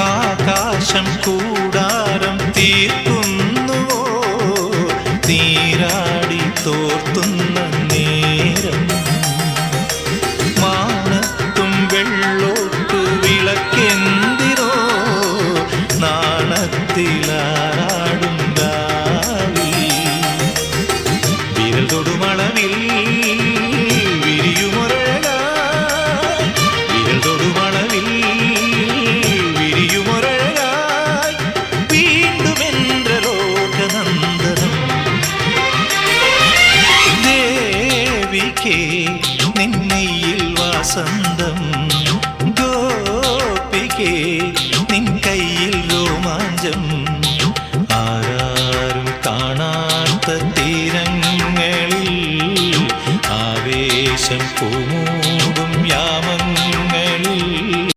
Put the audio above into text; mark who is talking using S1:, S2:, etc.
S1: ആകാശം കൂടാരം തീർക്കുന്നു നീരാടി തോർത്തുന്ന നേരം മാനത്തും വെള്ളോട്ട് വിളക്കെന്തിരോ? നാണത്തിലാടും വിരൽ തൊടുമളവിൽ ഗോപികേ നിന്നയിൽ വാസന്തം ഗോപികേ നിൻ കയ്യിൽ രോമാഞ്ചം. ആരാരും കാണാത്ത തീരങ്ങളിൽ ആവേശം പൂമൂടും യാമങ്ങൾ.